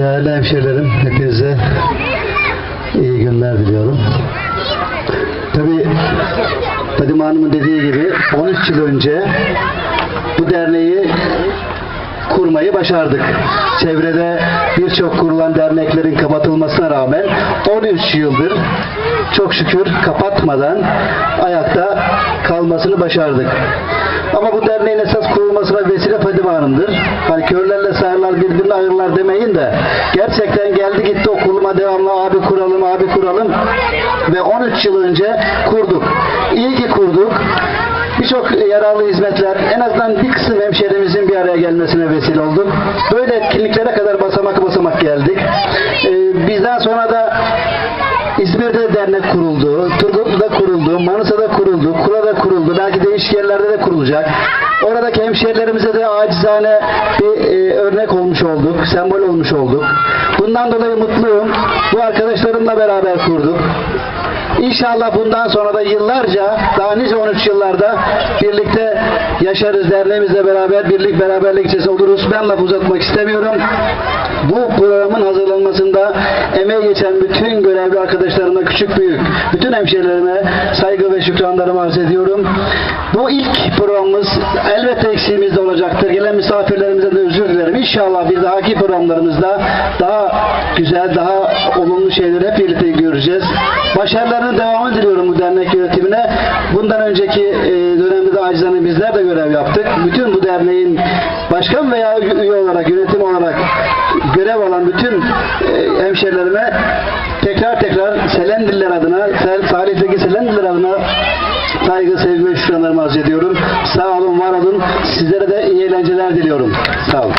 Değerli hemşehrilerim, hepinize iyi günler diliyorum. Tabii Fadime Hanım'ın dediği gibi 13 yıl önce bu derneği kurmayı başardık. Çevrede birçok kurulan derneklerin kapatılmasına rağmen 13 yıldır çok şükür kapatmadan ayakta kalmasını başardık. Ama bu derneğin esas kurulmasına vesile Fadime Hanım'dır. Hani ayırırlar demeyin de gerçekten geldi gitti o kuruluma devamlı abi kuralım abi kuralım ve 13 yıl önce kurduk. İyi ki kurduk. Birçok yararlı hizmetler en azından bir kısım hemşehrimizin bir araya gelmesine vesile olduk. Böyle etkinliklere kadar basamak basamak geldik. Ee, bizden sonra da İzmir'de dernek kuruldu, Manisa'da kuruldu, Kura'da kuruldu, belki değişik yerlerde de kurulacak. Oradaki hemşehrilerimize de acizane bir e, örnek olmuş olduk, sembol olmuş olduk. Bundan dolayı mutluyum. Bu arkadaşlarımla beraber kurduk. İnşallah bundan sonra da yıllarca, daha nice 13 yıllarda birlikte yaşarız derneğimizle beraber, birlik beraberlik içerisinde oluruz. Ben laf uzatmak istemiyorum. Bu programın hazırlanmasında emeği geçen bütün görevli arkadaşlarıma küçük büyük, bütün hemşehrilerime saygı ve şükranlarımı arz ediyorum. Bu ilk programımız elbette eksiğimiz de olacaktır. Gelen misafirlerimize de özür dilerim. İnşallah bir dahaki programlarımızda daha güzel, daha olumlu şeyleri hep birlikte göreceğiz. Başarılarının devamını diliyorum bu dernek yönetimine. Bundan önceki e, dönemde de acizane bizler de görev yaptık. Bütün bu derneğin başkan veya üye olarak, yönetim olarak görev alan bütün e, hemşerilerime tekrar tekrar Selendiller adına, Salih'teki Selendiller adına saygı, sevgi ve şükranlarımı arz ediyorum. Sağ olun, var olun. Sizlere de iyi eğlenceler diliyorum. Sağ olun.